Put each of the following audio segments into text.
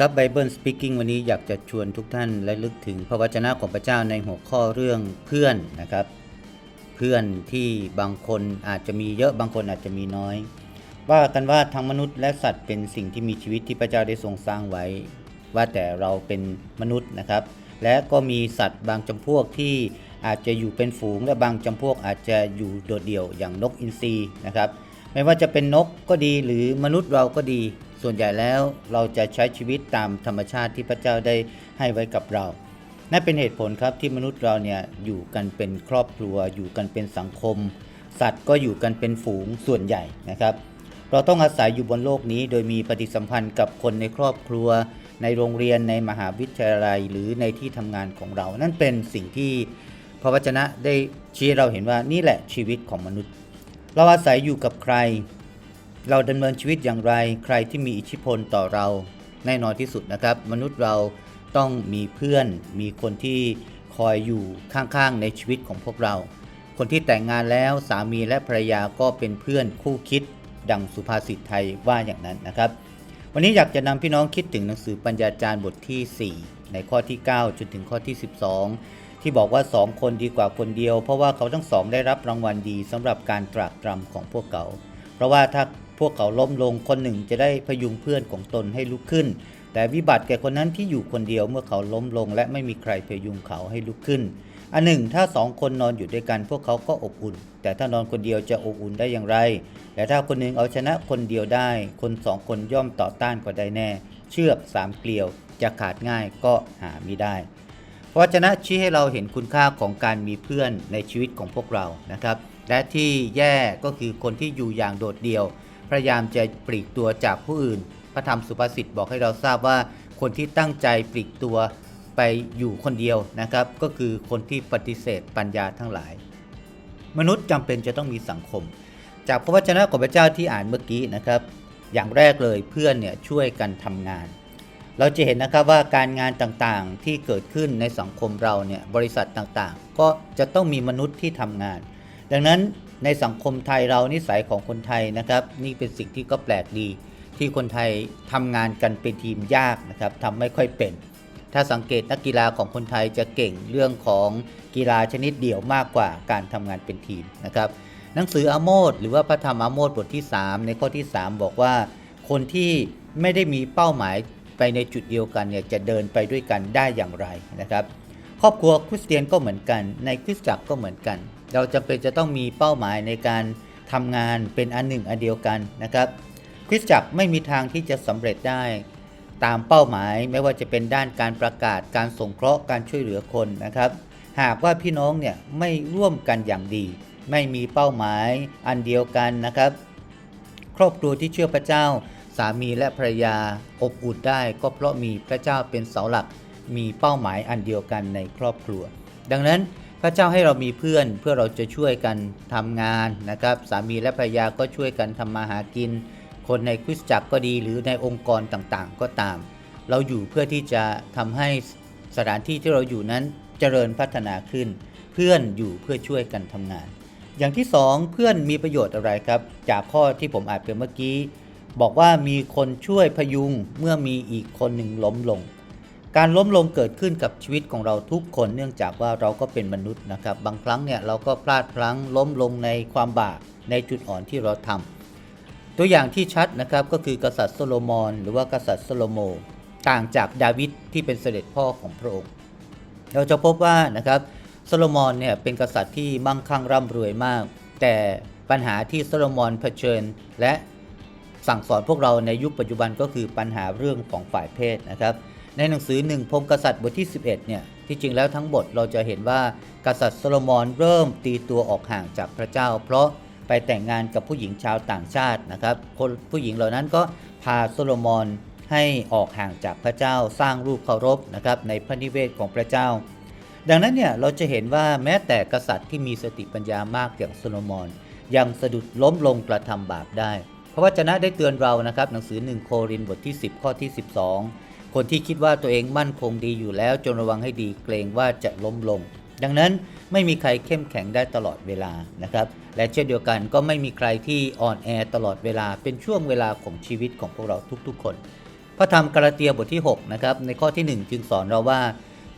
ครับ Bible Speaking วันนี้อยากจะชวนทุกท่านและลึกถึงพระวจนะของพระเจ้าในหัวข้อเรื่องเพื่อนนะครับ เพื่อนที่บางคนอาจจะมีเยอะบางคนอาจจะมีน้อย ว่ากันว่าทั้งมนุษย์และสัตว์เป็นสิ่งที่มีชีวิตที่พระเจ้าได้ทรงสร้างไว้ ว่าแต่เราเป็นมนุษย์นะครับ และก็มีสัตว์บางจำพวกที่อาจจะอยู่เป็นฝูง และบางจำพวกอาจจะอยู่โดดเดี่ยวอย่างนกอินทรีนะครับไม่ว่าจะเป็นนกก็ดีหรือมนุษย์เราก็ดี ส่วนใหญ่แล้วเราจะใช้ชีวิตตามธรรมชาติที่พระเจ้าได้ให้ไว้กับเรา นั่นเป็นเหตุผลครับที่มนุษย์เราเนี่ยอยู่กันเป็นครอบครัว อยู่กันเป็นสังคม สัตว์ก็อยู่กันเป็นฝูงส่วนใหญ่นะครับ เราต้องอาศัยอยู่บนโลกนี้ โดยมีปฏิสัมพันธ์กับคนในครอบครัว ในโรงเรียนในมหาวิทยาลัยหรือในที่ทำงานของเรา นั่นเป็นสิ่งที่พระวจนะได้ชี้เราเห็นว่านี่แหละชีวิตของมนุษย์ เราอาศัยอยู่กับใคร เราดำเนินชีวิตอย่างไร ใครที่มีอิทธิพลต่อเราแน่นอนที่สุดนะครับ มนุษย์เราต้องมีเพื่อน มีคนที่คอยอยู่ข้างๆในชีวิตของพวกเรา คนที่แต่งงานแล้วสามีและภรรยาก็เป็นเพื่อนคู่คิด ดังสุภาษิตไทยว่าอย่างนั้นนะครับ วันนี้อยากจะนำพี่น้องคิดถึงหนังสือปัญญาจารย์บทที่ 4 ในข้อที่ 9 จนถึงข้อที่ 12 ที่บอกว่า2คนดีกว่าคนเดียว เพราะว่าเขาทั้งสองได้รับรางวัลดีสำหรับการตรากตรำของพวกเขา เพราะว่าถ้า พวกเขาล้มลงคนหนึ่งจะได้พยุงเพื่อนของตนให้ลุกขึ้น แต่วิบัติแก่คนนั้นที่อยู่คนเดียวเมื่อเขาล้มลง และไม่มีใครพยุงเขาให้ลุกขึ้น อันหนึ่ง ถ้าสองคนนอนอยู่ด้วยกัน พวกเขาก็อบอุ่น แต่ถ้านอนคนเดียวจะอบอุ่นได้อย่างไร และถ้าคนหนึ่งเอาชนะคนเดียวได้ คนสองคนย่อมต่อต้านก็ได้แน่ เชือกสามเกลียวจะขาดง่ายก็หาไม่ได้พระวจนะชี้ให้เราเห็นคุณค่าของการมีเพื่อนในชีวิตของพวกเรานะครับ และที่แย่ก็คือคนที่อยู่อย่างโดดเดี่ยว พยายามจะปลีกตัวจากผู้อื่น พระธรรมสุภาษิตบอกให้เราทราบว่า คนที่ตั้งใจปลีกตัวไปอยู่คนเดียวนะครับ ก็คือคนที่ปฏิเสธปัญญาทั้งหลาย มนุษย์จำเป็นจะต้องมีสังคม จากพระวจนะของพระเจ้าที่อ่านเมื่อกี้นะครับ อย่างแรกเลยเพื่อนเนี่ยช่วยกันทำงาน เราจะเห็นนะครับว่าการงานต่างๆที่เกิดขึ้นในสังคมเราเนี่ยบริษัทต่างๆ ก็จะต้องมีมนุษย์ที่ทำงาน ดังนั้น ในสังคมไทยเรานิสัยของคนไทยนะครับ นี่เป็นสิ่งที่ก็แปลกดี ที่คนไทยทำงานกันเป็นทีมยากนะครับทำไม่ค่อยเป็น ถ้าสังเกตนักกีฬาของคนไทยจะเก่งเรื่องของกีฬาชนิดเดี่ยวมากกว่าการทำงานเป็นทีมนะครับหนังสืออาโมดหรือว่าพระธรรมอาโมดบทที่ 3 ในข้อที่ 3 บอกว่า คนที่ไม่ได้มีเป้าหมายไปในจุดเดียวกันเนี่ยจะเดินไปด้วยกันได้อย่างไรนะครับ ครอบครัวคริสเตียนก็เหมือนกัน ในคริสตจักรก็เหมือนกัน เราจำเป็นจะต้องมีเป้าหมายในการทำงานเป็นอันหนึ่งอันเดียวกันนะครับคริสตจักรไม่มีทางที่จะสำเร็จได้ ตามเป้าหมายไม่ว่าจะเป็นด้านการประกาศการสงเคราะห์การช่วยเหลือคนนะครับ หากว่าพี่น้องเนี่ยไม่ร่วมกันอย่างดี ไม่มีเป้าหมายอันเดียวกันนะครับ ครอบครัวที่เชื่อพระเจ้า สามีและภรรยาอบอุ่นได้ ก็เพราะมีพระเจ้าเป็นเสาหลัก มีเป้าหมายอันเดียวกันในครอบครัว ดังนั้น พระเจ้าให้เรามีเพื่อนเพื่อเราจะช่วยกันทำงานนะครับ สามีและภรรยาก็ช่วยกันทำมาหากิน คนในคริสตจักรก็ดีหรือในองค์กรต่างๆ ก็ตาม เราอยู่เพื่อที่จะทำให้สถานที่ที่เราอยู่นั้นเจริญพัฒนาขึ้น เพื่อนอยู่เพื่อช่วยกันทำงาน อย่างที่สองเพื่อนมีประโยชน์อะไรครับ จากข้อที่ผมอ่านไปเมื่อกี้ บอกว่ามีคนช่วยพยุงเมื่อมีอีกคนหนึ่งล้มลง การล้มลงเกิดขึ้นกับชีวิตของเราทุกคนเนื่องจากว่าเราก็เป็นมนุษย์นะครับ บางครั้งเนี่ยเราก็พลาดพลั้งล้มลงในความบาปในจุดอ่อนที่เราทำตัวอย่างที่ชัดนะครับก็คือกษัตริย์โซโลมอน หรือว่ากษัตริย์โซโลโมต่างจากดาวิดที่เป็นเสด็จพ่อของพระองค์ เราจะพบว่านะครับโซโลมอนเนี่ยเป็นกษัตริย์ที่มั่งคั่งร่ำรวยมาก แต่ปัญหาที่โซโลมอนเผชิญ และสั่งสอนพวกเราในยุคปัจจุบันก็คือปัญหาเรื่องของฝ่ายเพศนะครับ ในหนังสือหนึ่งพงศ์กษัตริย์บทที่ 11 เนี่ย ที่จริงแล้วทั้งบทเราจะเห็นว่ากษัตริย์โซโลมอนเริ่มตีตัวออกห่างจากพระเจ้า เพราะไปแต่งงานกับผู้หญิงชาวต่างชาตินะครับคนผู้หญิงเหล่านั้นก็พาโซโลมอนให้ออกห่างจากพระเจ้าสร้างรูปเคารพนะครับในพระนิเวศของพระเจ้า ดังนั้นเนี่ยเราจะเห็นว่าแม้แต่กษัตริย์ที่มีสติปัญญามากอย่างโซโลมอน ยังสะดุดล้มลงกระทำบาปได้เพราะว่าจนะได้เตือนเรานะครับหนังสือ 1 โครินธ์บทที่ 10 ข้อที่ 12 คนที่คิดว่าตัวเองมั่นคงดีอยู่แล้วจงระวังให้ดีเกรงว่าจะล้มลง ดังนั้นไม่มีใครเข้มแข็งได้ตลอดเวลานะครับ และเช่นเดียวกันก็ไม่มีใครที่อ่อนแอตลอดเวลาเป็นช่วงเวลาของชีวิตของพวกเราทุกๆ คน พระธรรมกาลาเตียบทที่6นะครับในข้อที่ 1 จึงสอนเราว่า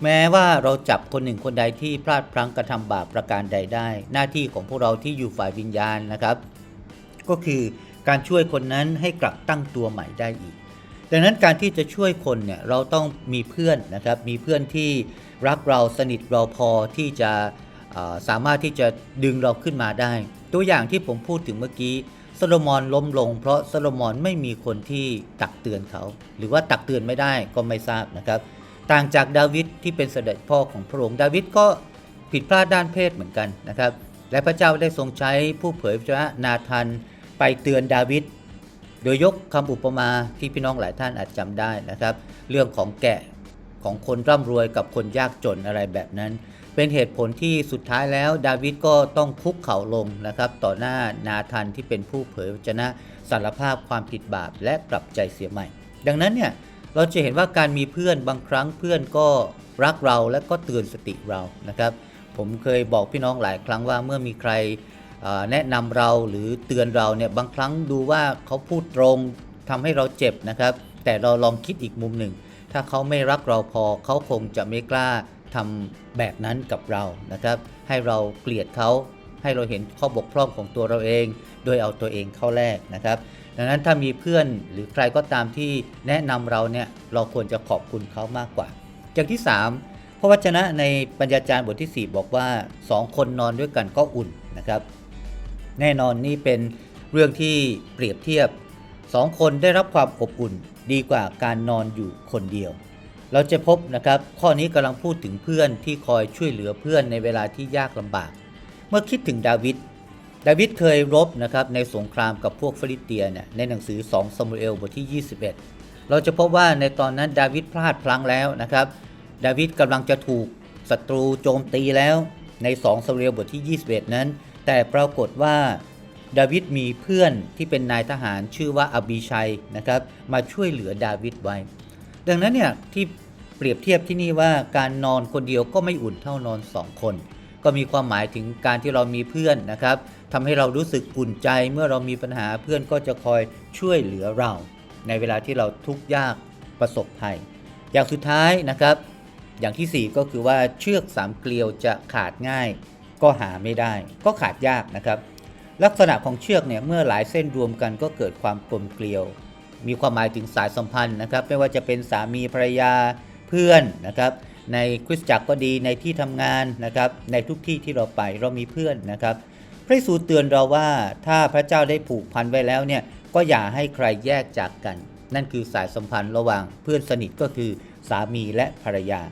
แม้ว่าเราจับคนหนึ่งคนใดที่พลาดพลั้งกระทำบาปประการใดได้ หน้าที่ของพวกเราที่อยู่ฝ่ายวิญญาณนะครับ ก็คือการช่วยคนนั้นให้กลับตั้งตัวใหม่ได้อีก ดังนั้นการที่จะช่วยคนเนี่ยเราต้องมีเพื่อนนะครับมีเพื่อนที่รักเราสนิทเราพอที่จะสามารถที่จะดึงเราขึ้นมาได้ ตัวอย่างที่ผมพูดถึงเมื่อกี้โซโลมอนล้มลง เพราะโซโลมอนไม่มีคนที่ตักเตือนเขา หรือว่าตักเตือนไม่ได้ก็ไม่ทราบนะครับ ต่างจากดาวิดที่เป็นเสด็จพ่อของพระองค์ดาวิดก็ผิดพลาดด้านเพศเหมือนกันนะครับ และพระเจ้าได้ทรงใช้ผู้เผยพระนะนาธันไปเตือนดาวิด โดยยกคำอุปมาที่พี่น้องหลายท่านอาจจำได้นะครับ เรื่องของแกะของคนร่ำรวยกับคนยากจนอะไรแบบนั้น เป็นเหตุผลที่สุดท้ายแล้วดาวิดก็ต้องคุกเข่าลงนะครับ ต่อหน้านาธันที่เป็นผู้เผยพระชนะสารภาพความผิดบาปและกลับใจเสียใหม่ ดังนั้นเนี่ยเราจะเห็นว่าการมีเพื่อนบางครั้งเพื่อนก็รักเราและก็เตือนสติเรานะครับ ผมเคยบอกพี่น้องหลายครั้งว่าเมื่อมีใคร แนะนำเราหรือเตือนเราเนี่ยบางครั้งดูว่าเขาพูดตรงทำให้เราเจ็บนะครับ แต่เราลองคิดอีกมุมหนึ่ง ถ้าเขาไม่รักเราพอเขาคงจะไม่กล้าทำแบบนั้นกับเรานะครับ ให้เราเกลียดเขาให้เราเห็นข้อบกพร่องของตัวเราเอง โดยเอาตัวเองเข้าแลกนะครับ ดังนั้นถ้ามีเพื่อนหรือใครก็ตามที่แนะนำเราเนี่ยเราควรจะขอบคุณเขามากกว่า อย่างที่ 3 พระวจนะในปัญญาจารย์บทที่ 4 บอกว่า 2 คนนอนด้วยกันก็อุ่นนะครับ แน่นอนนี่เป็นเรื่องที่เปรียบเทียบ2คนได้รับความอบอุ่นดีกว่าการนอนอยู่คนเดียว เราจะพบนะครับ ข้อนี้กำลังพูดถึงเพื่อนที่คอยช่วยเหลือเพื่อนในเวลาที่ยากลำบาก เมื่อคิดถึงดาวิดดาวิดเคยรบนะครับในสงครามกับพวกฟิลิเตียเนี่ยในหนังสือ 2 ซามูเอลบทที่ 21 เราจะพบว่าในตอนนั้นดาวิดพลาดพลั้งแล้วนะครับ ดาวิดกำลังจะถูกศัตรูโจมตีแล้วใน 2 ซามูเอลบทที่ 21 นั้น แต่ปรากฏว่าดาวิดมีเพื่อนที่เป็นนายทหารชื่อว่าอบีชัยนะครับมาช่วยเหลือดาวิดไว้ ดังนั้นเนี่ยที่เปรียบเทียบที่นี่ว่าการนอนคนเดียวก็ไม่อุ่นเท่านอนสองคน ก็มีความหมายถึงการที่เรามีเพื่อนนะครับทำให้เรารู้สึกอุ่นใจเมื่อเรามีปัญหาเพื่อนก็จะคอยช่วยเหลือเรา ในเวลาที่เราทุกข์ยากประสบภัย อย่างสุดท้ายนะครับ อย่างที่ 4 ก็คือว่าเชือกสามเกลียวจะขาดง่าย ก็หาไม่ได้ ก็ขาดยากนะครับ ลักษณะของเชือกเนี่ยเมื่อหลายเส้นรวมกันก็เกิดความกลมเกลียว มีความหมายถึงสายสัมพันธ์นะครับ ไม่ว่าจะเป็นสามีภรรยาเพื่อนนะครับ ในคริสตจักรก็ดีในที่ทำงานนะครับ ในทุกที่ที่เราไปเรามีเพื่อนนะครับ พระเยซูเตือนเราว่าถ้าพระเจ้าได้ผูกพันไว้แล้วเนี่ยก็อย่าให้ใครแยกจากกัน นั่นคือสายสัมพันธ์ระหว่างเพื่อนสนิทก็คือสามีและภรรยา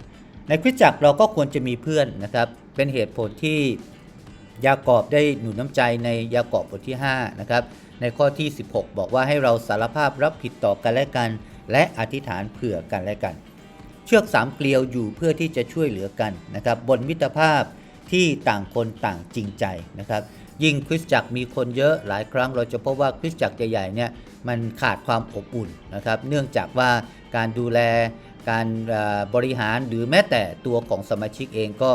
ในคริสตจักรเราก็ควรจะมีเพื่อนนะครับ เป็นเหตุผลที่ยากอบได้หนุนน้ำใจในยากอบบทที่5นะครับในข้อที่ 16 บอกว่าให้เราสารภาพรับผิดต่อกันและกัน และอธิษฐานเผื่อกันและกัน เชือกสามเกลียวอยู่เพื่อที่จะช่วยเหลือกันนะครับบนมิตรภาพที่ต่างคนต่างจริงใจนะครับยิ่งคริสตจักรมีคนเยอะหลายครั้งเราจะพบว่าคริสตจักรใหญ่ๆเนี่ยมันขาดความอบอุ่นนะครับเนื่องจากว่าการดูแลการบริหารหรือแม้แต่ตัวของสมาชิกเองก็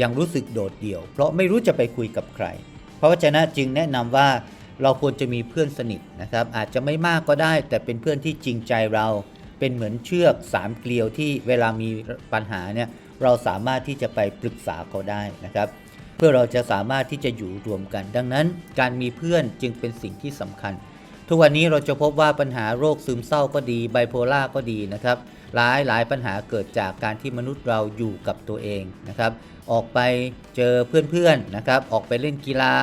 ยังรู้สึกโดดเดี่ยว เพราะไม่รู้จะไปคุยกับใคร เพราะวจนะจึงแนะนำว่าเราควรจะมีเพื่อนสนิทนะครับ อาจจะไม่มากก็ได้ แต่เป็นเพื่อนที่จริงใจเรา เป็นเหมือนเชือกสามเกลียวที่เวลามีปัญหาเนี่ยเราสามารถที่จะไปปรึกษาเขาได้นะครับ เพื่อเราจะสามารถที่จะอยู่รวมกัน ดังนั้นการมีเพื่อนจึงเป็นสิ่งที่สำคัญ ทุกวันนี้เราจะพบว่าปัญหาโรคซึมเศร้าก็ดีไบโพล่าก็ดีนะครับหลายหลายปัญหาเกิดจากการที่มนุษย์เราอยู่กับตัวเองนะครับ ออกไปเจอเพื่อนๆนะครับ ออกไปเล่นกีฬา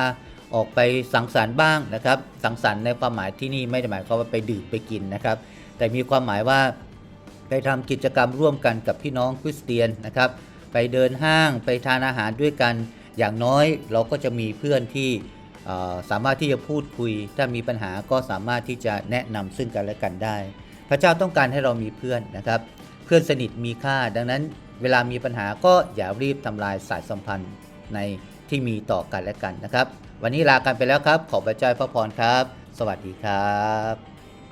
ออกไปสังสรรค์บ้างนะครับ สังสรรค์ในความหมายที่นี่ไม่ได้หมายความว่าไปดื่มไปกินนะครับ แต่มีความหมายว่าไปทำกิจกรรมร่วมกันกับพี่น้องคริสเตียนนะครับ ไปเดินห้างไปทานอาหารด้วยกัน อย่างน้อยเราก็จะมีเพื่อนที่สามารถที่จะพูดคุย ถ้ามีปัญหาก็สามารถที่จะแนะนำซึ่งกันและกันได้ พระเจ้าต้องการให้เรามีเพื่อนนะครับ เพื่อนสนิทมีค่าดังนั้น เวลามีปัญหาก็อย่ารีบทำลายสายสัมพันธ์ในที่มีต่อกันและกันนะครับ วันนี้ลากันไปแล้วครับ ขอพระเจ้าพระพรครับ สวัสดีครับ